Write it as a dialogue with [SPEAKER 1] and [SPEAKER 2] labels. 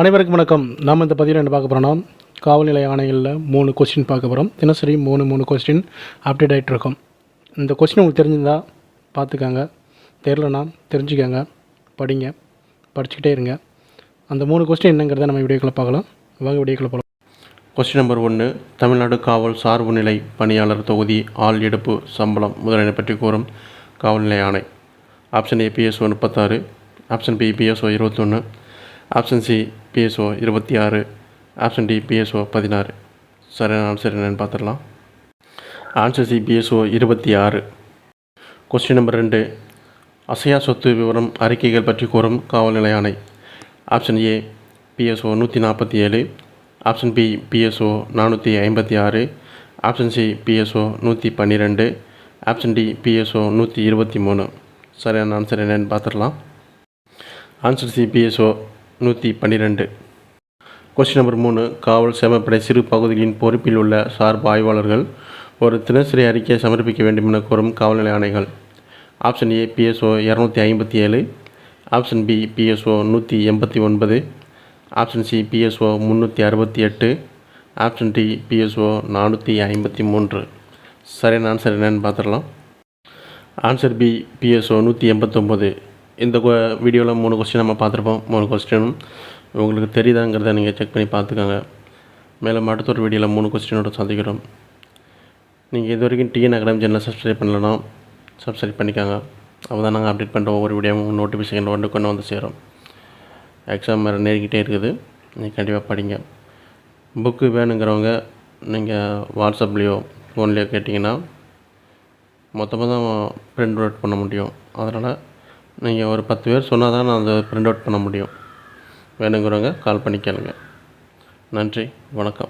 [SPEAKER 1] அனைவருக்கும் வணக்கம். நாம் இந்த பதிவில் என்ன பார்க்க போகிறோம்னா காவல்நிலை ஆணைகளில் மூணு கொஸ்டின் பார்க்க போகிறோம் தினசரி மூணு மூணு கொஸ்டின் அப்டேட் ஆகிட்டு இருக்கோம். இந்த கொஸ்டின் உங்களுக்கு தெரிஞ்சிருந்தால் பார்த்துக்கோங்க. தெரிலனா தெரிஞ்சுக்கோங்க. படிங்க. படிச்சுக்கிட்டே இருங்க. அந்த மூணு கொஸ்டின் என்னங்கிறத நம்ம வீடியோக்களை பார்க்கலாம். வாங்க வீடியோக்களை போகலாம்
[SPEAKER 2] கொஸ்டின் நம்பர் ஒன்று தமிழ்நாடு காவல் சார்பு நிலை பணியாளர் தொகுதி ஆள் எடுப்பு சம்பளம் முதலினை பற்றி கூறும் காவல்நிலை ஆணை. ஆப்ஷன் ஏ பிஎஸ்ஓ முப்பத்தாறு. ஆப்ஷன் பி பிஎஸ்ஓ இருபத்தொன்று ஆப்ஷன் சி பிஎஸ்ஓ இருபத்தி ஆறு. ஆப்ஷன் டி பிஎஸ்ஓ பதினாறு. சரியான ஆன்சர் என்னன்னு பார்த்துடலாம். ஆன்சர் சி பிஎஸ்ஓ இருபத்தி ஆறு. கொஸ்டின் நம்பர் ரெண்டு. அசையா சொத்து விவரம் அறிக்கைகள் பற்றி கூறும் காவல் நிலைய ஆணை. ஆப்ஷன் ஏ பிஎஸ்ஓ நூற்றி நாற்பத்தி ஏழு. ஆப்ஷன் பி பிஎஸ்ஓ நானூற்றி ஐம்பத்தி ஆறு. ஆப்ஷன் சி பிஎஸ்ஓ நூற்றி பன்னிரெண்டு. ஆப்ஷன் டி பிஎஸ்ஓ நூற்றி இருபத்தி மூணு. சரியான ஆன்சர் என்னன்னு பார்த்துடலாம். ஆன்சர் சி பிஎஸ்ஓ நூற்றி பன்னிரெண்டு. கொஸ்டின் நம்பர் மூணு. காவல் சேமப்படை சிறு பகுதிகளின் பொறுப்பில் உள்ள சார்பு ஆய்வாளர்கள் ஒரு தினசரி அறிக்கையை சமர்ப்பிக்க வேண்டும் என கூறும் காவல்நிலை ஆணைகள். ஆப்ஷன் ஏ பிஎஸ்ஓ இரநூத்தி ஐம்பத்தி ஏழு. ஆப்ஷன் பி பிஎஸ்ஓ நூற்றி எண்பத்தி ஒன்பது. ஆப்ஷன் சி பிஎஸ்ஓ முந்நூற்றி அறுபத்தி எட்டு. ஆப்ஷன் டி பிஎஸ்ஓ நானூற்றி ஐம்பத்தி மூன்று. சரியான ஆன்சர் என்னென்னு பார்த்துடலாம். ஆன்சர் பி பிஎஸ்ஓ நூற்றி எண்பத்தொம்போது. இந்த வீடியோவில் மூணு கொஸ்டின் நம்ம பார்த்துருப்போம். மூணு கொஸ்டினும் உங்களுக்கு தெரியுதாங்கிறத நீங்கள் செக் பண்ணி பார்த்துக்கோங்க. மேலும் அடுத்த ஒரு வீடியோவில் மூணு கொஸ்டினோட சந்திக்கிறோம். நீங்கள் இது வரைக்கும் டிஎன் அகாடமி சேனலை சப்ஸ்கிரைப் பண்ணலன்னா சப்ஸ்கிரைப் பண்ணிக்கோங்க. அப்போ தான் நாங்கள் அப்டேட் பண்ணுற ஒவ்வொரு வீடியோவும் நோட்டிஃபிகேஷன் வந்து கொண்டு வந்து சேரும். எக்ஸாம் வேறு நெருங்கிட்டே இருக்குது. நீங்கள் கண்டிப்பாக படிங்க. புக்கு வேணுங்கிறவங்க நீங்கள் வாட்ஸ்அப்லேயோ ஃபோன்லேயோ கேட்டிங்கன்னா மொத்தமாக தான் பிரிண்ட் அவுட் பண்ண முடியும். அதனால் நீங்கள் ஒரு பத்து பேர் சொன்னால் தான் நான் அந்த பிரிண்ட் அவுட் பண்ண முடியும். வேணுங்கிறவங்க கால் பண்ணி கேளுங்க. நன்றி. வணக்கம்.